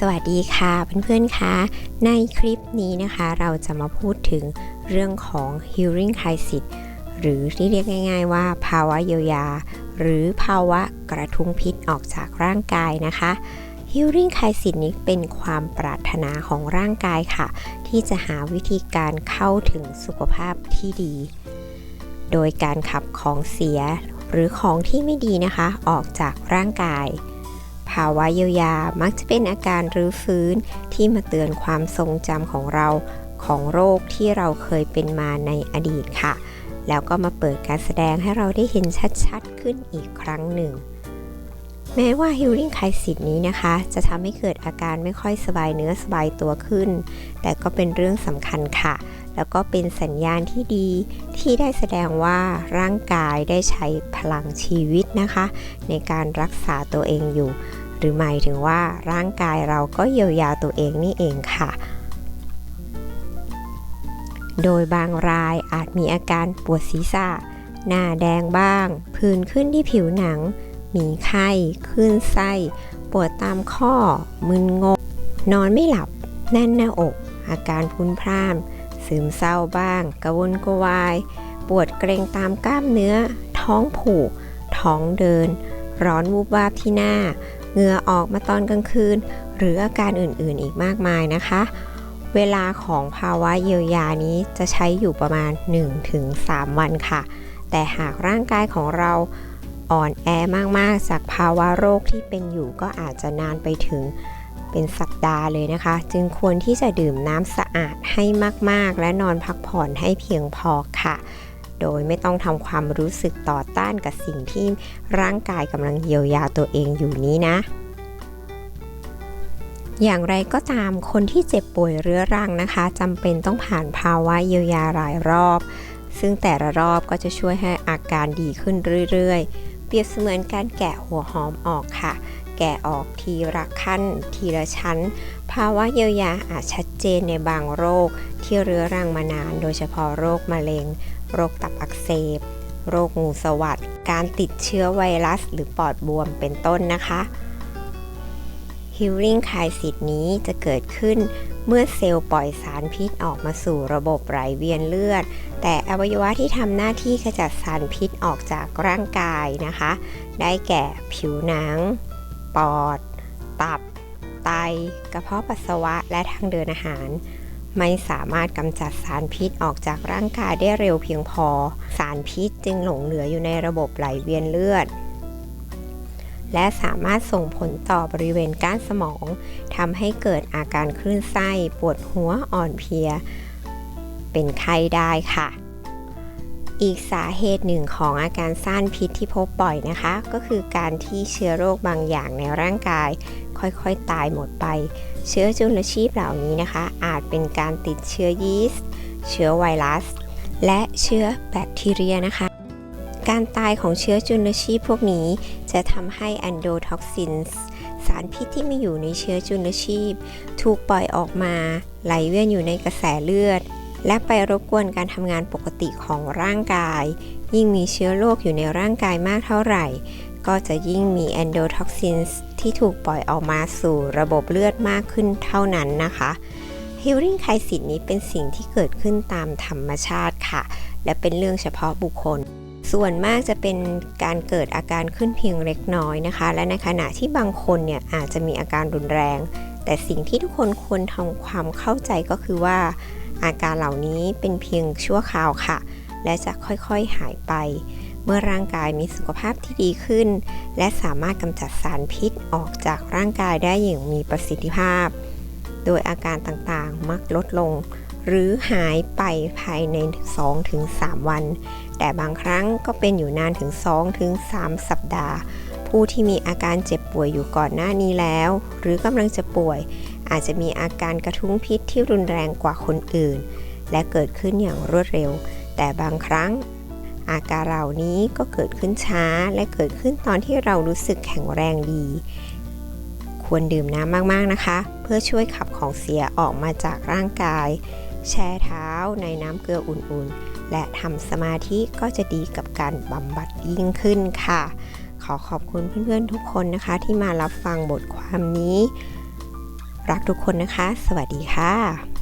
สวัสดีค่ะเพื่อนๆคะในคลิปนี้นะคะเราจะมาพูดถึงเรื่องของ hearing crisis หรือที่เรียกง่าย ๆ ว่า ภาวะเยียวยา หรือภาวะกระทุ้งพิษออกจากร่างกายนะคะ hearing crisis นี้เป็นความปรารถนาของร่างกายค่ะ ที่จะหาวิธีการเข้าถึงสุขภาพที่ดี โดยการขับของเสียหรือของที่ไม่ดีนะคะ ออกจากร่างกายาวะเยียวยามักจะเป็นอาการรื้อฟื้นที่มาเตือนความทรงจำของเราของโรคที่เราเคยเป็นมาในอดีตค่ะ แล้วก็มาเปิดการแสดงให้เราได้เห็นชัดๆ ขึ้นอีกครั้งหนึ่ง แม้ว่า Healing Crisis นี้นะคะ จะทำให้เกิดอาการไม่ค่อยสบายเนื้อสบายตัวขึ้น แต่ก็เป็นเรื่องสำคัญค่ะ แล้วก็เป็นสัญญาณที่ดีที่ได้แสดงว่าร่างกายได้ใช้พลังชีวิตนะคะ ในการรักษาตัวเองอยู่ หรือหมายถึงว่าร่างกายเราก็เยียวยาตัวเองนี่เองค่ะ โดยบางรายอาจมีอาการปวดศีรษะ หน้าแดงบ้าง ผื่นขึ้นที่ผิวหนัง มีไข้ขึ้นไส้ ปวดตามข้อ มึนงง นอนไม่หลับ แน่นหน้าอก อาการพรุนพร่านซึมเศร้าบ้าง กระวนกระวาย ปวดเกรงตามกล้ามเนื้อ ท้องผูก ท้องเดิน ร้อนวูบวาบที่หน้า เหงื่อออกมาตอนกลางคืน หรืออาการอื่นๆอีกมากมายนะคะ เวลาของภาวะเยียวยานี้จะใช้อยู่ประมาณ 1-3 วันค่ะ แต่หากร่างกายของเราอ่อนแอมากๆ จากภาวะโรคที่เป็นอยู่ก็อาจจะนานไปถึงเป็นสัปดาห์เลยนะคะ จึงควรที่จะดื่มน้ำสะอาดให้มากๆ และนอนพักผ่อนให้เพียงพอค่ะ โดยไม่ต้องทำความรู้สึกต่อต้านกับสิ่งที่ร่างกายกำลังเยียวยาตัวเองอยู่นี้นะ อย่างไรก็ตามคนที่เจ็บป่วยเรื้อรังนะคะจำเป็นต้องผ่านภาวะเยียวยาหลายรอบ ซึ่งแต่ละรอบก็จะช่วยให้อาการดีขึ้นเรื่อยๆ เปรียบเสมือนการแกะหัวหอมออกค่ะแกะออกทีละขั้นทีละชั้น ภาวะเยียวยาอาจชัดเจนในบางโรคที่เรื้อรังมานาน โดยเฉพาะโรคมะเร็ง โรคตับอักเสบ โรคงูสวัสดการติดเชื้อไวรัส หรือปอดบวมเป็นต้นนะคะ Healing Crisis นี้จะเกิดขึ้นเมื่อเซลล์ปล่อยสารพิษออกมาสู่ระบบไหลเวียนเลือด แต่อวัยวะที่ทำหน้าที่ขจัดสารพิษออกจากร่างกายนะคะ ได้แก่ผิวหนัง ปอด ตับ ไต กระเพาะปัสสาวะ และทางเดินอาหาร ไม่สามารถกำจัดสารพิษออกจากร่างกายได้เร็วเพียงพอ สารพิษจึงหลงเหลืออยู่ในระบบไหลเวียนเลือด และสามารถส่งผลต่อบริเวณก้านสมองทำให้เกิดอาการคลื่นไส้ ปวดหัวอ่อนเพลีย เป็นไข้ได้ค่ะอีกสาเหตุหนึ่งของอาการซ่านพิษที่พบบ่อยนะคะ ก็คือการที่เชื้อโรคบางอย่างในร่างกาย ค่อยๆ ตายหมดไป เชื้อจุลชีพเหล่านี้นะคะ อาจเป็นการติดเชื้อยีสต์ เชื้อไวรัส และเชื้อแบคทีเรียนะคะ การตายของเชื้อจุลชีพพวกนี้จะทำให้แอนโดท็อกซินส์สารพิษที่มีอยู่ในเชื้อจุลชีพ ถูกปล่อยออกมา ไหลเวียนอยู่ในกระแสเลือด และไปรบกวนการทำงานปกติของร่างกาย ยิ่งมีเชื้อโรคอยู่ในร่างกายมากเท่าไหร่ ก็จะยิ่งมีแอนโดท็อกซินที่ถูกปล่อยออกมาสู่ระบบเลือดมากขึ้นเท่านั้นนะคะ Healing Crisis นี้เป็นสิ่งที่เกิดขึ้นตามธรรมชาติค่ะ และเป็นเรื่องเฉพาะบุคคล ส่วนมากจะเป็นการเกิดอาการขึ้นเพียงเล็กน้อยนะคะ และในขณะที่บางคนเนี่ยอาจจะมีอาการรุนแรง แต่สิ่งที่ทุกคนควรทำความเข้าใจก็คือว่า อาการเหล่านี้เป็นเพียงชั่วคราวค่ะ และจะค่อยๆหายไป เมื่อร่างกายมีสุขภาพที่ดีขึ้น และสามารถกำจัดสารพิษออกจากร่างกายได้อย่างมีประสิทธิภาพ โดยอาการต่างๆมักลดลง หรือหายไปภายใน 2-3 วัน แต่บางครั้งก็เป็นอยู่นานถึง 2-3 สัปดาห์ ผู้ที่มีอาการเจ็บป่วยอยู่ก่อนหน้านี้แล้ว หรือกำลังจะป่วย อาจจะมีอาการกระทุ้งพิษที่รุนแรงกว่าคนอื่น และเกิดขึ้นอย่างรวดเร็ว แต่บางครั้ง อาการเหล่านี้ก็เกิดขึ้นช้าและเกิดขึ้นตอนที่เรารู้สึกแข็งแรงดี ควรดื่มน้ำมากๆนะคะ เพื่อช่วยขับของเสียออกมาจากร่างกาย แช่เท้าในน้ำเกลืออุ่นๆ และทำสมาธิก็จะดีกับการบำบัดยิ่งขึ้นค่ะ ขอขอบคุณเพื่อนๆทุกคนนะคะ ที่มารับฟังบทความนี้ รักทุกคนนะคะ สวัสดีค่ะ